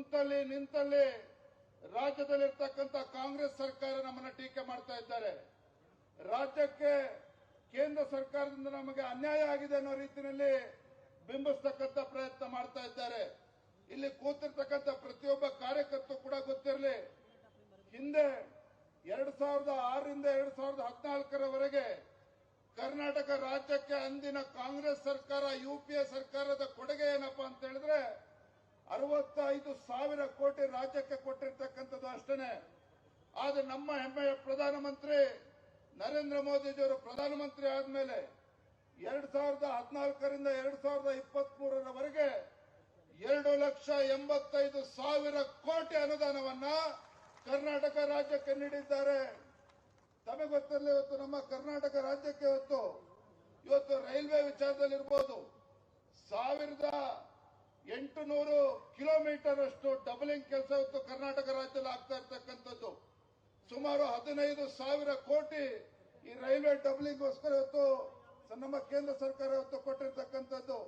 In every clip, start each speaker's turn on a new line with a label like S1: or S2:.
S1: ಕುಂತಲ್ಲಿ ನಿಂತಲ್ಲಿ ರಾಜ್ಯದಲ್ಲಿರ್ತಕ್ಕಂಥ ಕಾಂಗ್ರೆಸ್ ಸರ್ಕಾರ ನಮ್ಮನ್ನ ಟೀಕೆ ಮಾಡ್ತಾ ಇದ್ದಾರೆ. ರಾಜ್ಯಕ್ಕೆ ಕೇಂದ್ರ ಸರ್ಕಾರದಿಂದ ನಮಗೆ ಅನ್ಯಾಯ ಆಗಿದೆ ಅನ್ನೋ ರೀತಿಯಲ್ಲಿ ಬಿಂಬಿಸ್ತಕ್ಕಂಥ ಪ್ರಯತ್ನ ಮಾಡ್ತಾ ಇದ್ದಾರೆ. ಇಲ್ಲಿ ಕೂತಿರ್ತಕ್ಕಂಥ ಪ್ರತಿಯೊಬ್ಬ ಕಾರ್ಯಕರ್ತರು ಕೂಡ ಗೊತ್ತಿರಲಿ, ಹಿಂದೆ ಎರಡ್ ಸಾವಿರದ ಆರರಿಂದ ಎರಡ್ ಸಾವಿರದ ಹದಿನಾಲ್ಕರವರೆಗೆ ಕರ್ನಾಟಕ ರಾಜ್ಯಕ್ಕೆ ಅಂದಿನ ಕಾಂಗ್ರೆಸ್ ಸರ್ಕಾರ ಯುಪಿಎ ಸರ್ಕಾರದ ಕೊಡುಗೆ ಏನಪ್ಪಾ ಅಂತ ಹೇಳಿದ್ರೆ ಅರವತ್ತೈದು ಸಾವಿರ ಕೋಟಿ ರಾಜ್ಯಕ್ಕೆ ಕೊಟ್ಟಿರ್ತಕ್ಕಂಥದ್ದು ಅಷ್ಟೇ ಆದ್ರೆ ನಮ್ಮ ಹೆಮ್ಮೆಯ ಪ್ರಧಾನಮಂತ್ರಿ ನರೇಂದ್ರ ಮೋದಿಜಿಯವರು ಪ್ರಧಾನಮಂತ್ರಿ ಆದ್ಮೇಲೆ ಎರಡ್ ಸಾವಿರದ ಹದಿನಾಲ್ಕರಿಂದ ಎರಡ್ ಸಾವಿರದ ಇಪ್ಪತ್ತ್ ಮೂರರವರೆಗೆ ಎರಡು ಲಕ್ಷ ಎಂಬತ್ತೈದು ಸಾವಿರ ಕೋಟಿ ಅನುದಾನವನ್ನ ಕರ್ನಾಟಕ ರಾಜ್ಯಕ್ಕೆ ನೀಡಿದ್ದಾರೆ. ತಮಗೆ ಗೊತ್ತಿರಲಿಲ್ಲ ಇವತ್ತು ನಮ್ಮ ಕರ್ನಾಟಕ ರಾಜ್ಯಕ್ಕೆ ಇವತ್ತು ಇವತ್ತು ರೈಲ್ವೆ ವಿಚಾರದಲ್ಲಿರ್ಬೋದು. ಸಾವಿರದ ಎಂಟುನೂರು ಕಿಲೋಮೀಟರ್ ಅಷ್ಟು ಡಬಲಿಂಗ್ ಕೆಲಸ ಇವತ್ತು ಕರ್ನಾಟಕ ರಾಜ್ಯದಲ್ಲಿ ಆಗ್ತಾ ಇರ್ತಕ್ಕಂಥದ್ದು. ಸುಮಾರು ಹದಿನೈದು ಸಾವಿರ ಕೋಟಿ ಈ ರೈಲ್ವೆ ಡಬಲಿಂಗ್ಗೋಸ್ಕರ ಇವತ್ತು ನಮ್ಮ ಕೇಂದ್ರ ಸರ್ಕಾರ ಇವತ್ತು ಕೊಟ್ಟಿರ್ತಕ್ಕಂಥದ್ದು.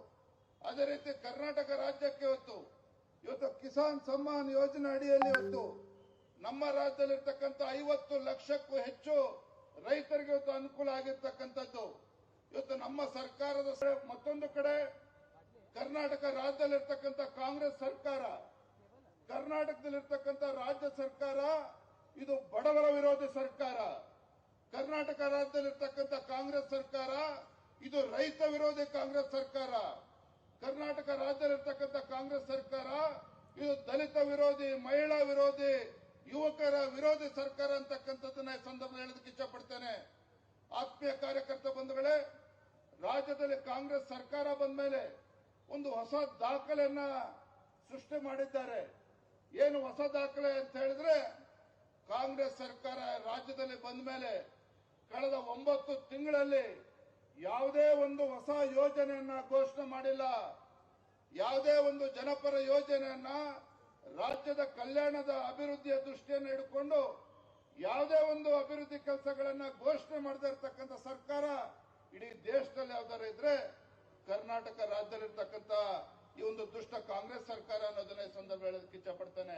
S1: ಅದೇ ರೀತಿ ಕರ್ನಾಟಕ ರಾಜ್ಯಕ್ಕೆ ಇವತ್ತು ಇವತ್ತು ಕಿಸಾನ್ ಸಮ್ಮಾನ್ ಯೋಜನೆ ಅಡಿಯಲ್ಲಿ ಇವತ್ತು ನಮ್ಮ ರಾಜ್ಯದಲ್ಲಿರ್ತಕ್ಕಂಥ ಐವತ್ತು ಲಕ್ಷಕ್ಕೂ ಹೆಚ್ಚು ರೈತರಿಗೆ ಇವತ್ತು ಅನುಕೂಲ ಆಗಿರ್ತಕ್ಕಂಥದ್ದು. ಇವತ್ತು ನಮ್ಮ ಸರ್ಕಾರದ ಮತ್ತೊಂದು ಕಡೆ ಕರ್ನಾಟಕ ರಾಜ್ಯದಲ್ಲಿರ್ತಕ್ಕಂಥ ಕಾಂಗ್ರೆಸ್ ಸರ್ಕಾರ, ಕರ್ನಾಟಕದಲ್ಲಿರ್ತಕ್ಕಂಥ ರಾಜ್ಯ ಸರ್ಕಾರ, ಇದು ಬಡವರ ವಿರೋಧಿ ಸರ್ಕಾರ. ಕರ್ನಾಟಕ ರಾಜ್ಯದಲ್ಲಿರ್ತಕ್ಕಂಥ ಕಾಂಗ್ರೆಸ್ ಸರ್ಕಾರ, ಇದು ರೈತ ವಿರೋಧಿ ಕಾಂಗ್ರೆಸ್ ಸರ್ಕಾರ. ಕರ್ನಾಟಕ ರಾಜ್ಯದಲ್ಲಿರ್ತಕ್ಕಂಥ ಕಾಂಗ್ರೆಸ್ ಸರ್ಕಾರ, ಇದು ದಲಿತ ವಿರೋಧಿ, ಮಹಿಳಾ ವಿರೋಧಿ, ಯುವಕರ ವಿರೋಧಿ ಸರ್ಕಾರ ಅಂತಕ್ಕಂಥದ್ದನ್ನ ಈ ಸಂದರ್ಭದಲ್ಲಿ ಹೇಳೋದಕ್ಕೆ ಇಷ್ಟಪಡ್ತೇನೆ. ಆತ್ಮೀಯ ಕಾರ್ಯಕರ್ತ ಬಂಧುಗಳೇ, ರಾಜ್ಯದಲ್ಲಿ ಕಾಂಗ್ರೆಸ್ ಸರ್ಕಾರ ಬಂದ ಮೇಲೆ ಒಂದು ಹೊಸ ದಾಖಲೆಯನ್ನ ಸೃಷ್ಟಿ ಮಾಡಿದ್ದಾರೆ. ಏನು ಹೊಸ ದಾಖಲೆ ಅಂತ ಹೇಳಿದ್ರೆ, ಕಾಂಗ್ರೆಸ್ ಸರ್ಕಾರ ರಾಜ್ಯದಲ್ಲಿ ಬಂದ ಮೇಲೆ ಕಳೆದ ಒಂಬತ್ತು ತಿಂಗಳಲ್ಲಿ ಯಾವುದೇ ಒಂದು ಹೊಸ ಯೋಜನೆಯನ್ನ ಘೋಷಣೆ ಮಾಡಿಲ್ಲ. ಯಾವುದೇ ಒಂದು ಜನಪರ ಯೋಜನೆಯನ್ನ ರಾಜ್ಯದ ಕಲ್ಯಾಣದ ಅಭಿವೃದ್ಧಿಯ ದೃಷ್ಟಿಯನ್ನು ಇಟ್ಟುಕೊಂಡು ಯಾವುದೇ ಒಂದು ಅಭಿವೃದ್ಧಿ ಕೆಲಸಗಳನ್ನ ಘೋಷಣೆ ಮಾಡದೇ ಇರತಕ್ಕಂಥ ಸರ್ಕಾರ ಇಡೀ ದೇಶದಲ್ಲಿ ಯಾವ್ದಾರು ಇದ್ರೆ ಕರ್ನಾಟಕ ರಾಜ್ಯದಲ್ಲಿರ್ತಕ್ಕಂಥ ಈ ಒಂದು ದುಷ್ಟ ಕಾಂಗ್ರೆಸ್ ಸರ್ಕಾರ ಅನ್ನೋದನ್ನ ಈ ಸಂದರ್ಭ ಹೇಳೋದಕ್ಕೆ ಇಚ್ಛಪಡ್ತೇನೆ.